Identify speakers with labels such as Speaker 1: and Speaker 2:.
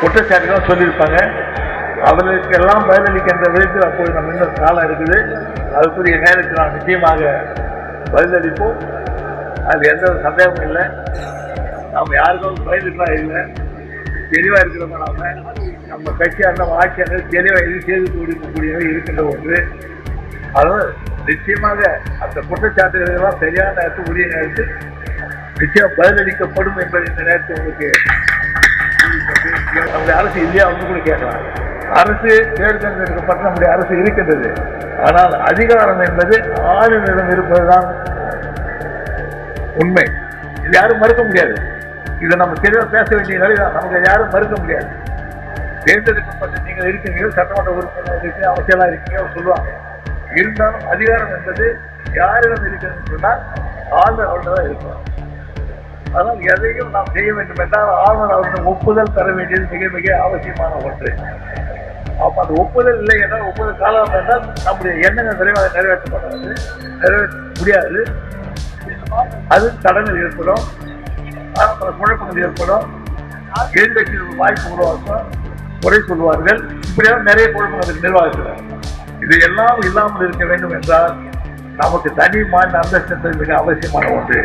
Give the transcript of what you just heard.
Speaker 1: குற்றச்சாட்டுகள் சொல்லியிருப்பாங்க. அவர்களுக்கெல்லாம் பதிலளிக்கின்ற விதத்தில் அப்போது நம்ம இன்னும் காலம் இருக்குது. அதுக்குரிய நேரத்தில் நாம் நிச்சயமாக பதிலளிப்போம். அது எந்த ஒரு சந்தேகமும் இல்லை. நாம் யாருக்கும் பயந்துக்கலாம் இல்லை. தெளிவாக இருக்கிறவங்க நாம? நம்ம கட்சியாக நம்ம ஆட்சியாளர் தெளிவாக எது செய்து கொடுக்கக்கூடியவை இருக்கின்ற ஒன்று. அதாவது நிச்சயமாக அந்த குற்றச்சாட்டுகளெல்லாம் சரியான நேரத்தில் உரிய நேரத்தில் நிச்சயம் பதிலளிக்கப்படும் என்பதை இந்த நேரத்தில் உங்களுக்கு நம்முடைய அரசு இல்லையா வந்து கூட கேட்கலாம். அரசு தேர்தல் எடுக்கப்பட்ட நம்முடைய அரசு இருக்கின்றது. ஆனால் அதிகாரம் என்பது ஆளுநரிடம் இருப்பதுதான் உண்மை. இது யாரும் மறுக்க முடியாது. இதை நம்ம தெளிவாக பேச வேண்டிய நிலைதான். நமக்கு யாரும் மறுக்க முடியாது. தேர்ந்தெடுக்கப்பட்ட நீங்கள் இருக்கீங்க சட்டமன்ற உறுப்பினர் இருக்கீங்க அமைச்சராக இருக்கீங்க அவங்க சொல்லுவாங்க. இருந்தாலும் அதிகாரம் என்பது யாரிடம் இருக்கிறதுன்னு சொன்னால் ஆளுநரோட தான் இருக்கும். அதனால் எதையும் நாம் செய்ய வேண்டும் என்றால் ஆளுநர் அவருடைய ஒப்புதல் தர வேண்டியது மிக மிக அவசியமான ஒன்று. அப்போ அந்த ஒப்புதல் இல்லை என்றால் ஒப்புதல் காலம் என்றால் நம்முடைய எண்ணங்கள் விரைவாக நிறைவேற்றப்படாது நிறைவேற்ற முடியாது. அது தடங்கள் ஏற்படும். பல குழப்பங்கள் ஏற்படும். எதிர்கட்சிகள் வாய்ப்பு உருவாக்கும். குறை சொல்வார்கள். இப்படியாக நிறைய குழப்பங்கள் அதுக்கு நிர்வாகத்தில் இது எல்லாம் இல்லாமல் இருக்க வேண்டும் என்றால் நமக்கு தனி மாநில அந்தஸ்து மிக அவசியமான ஒன்று.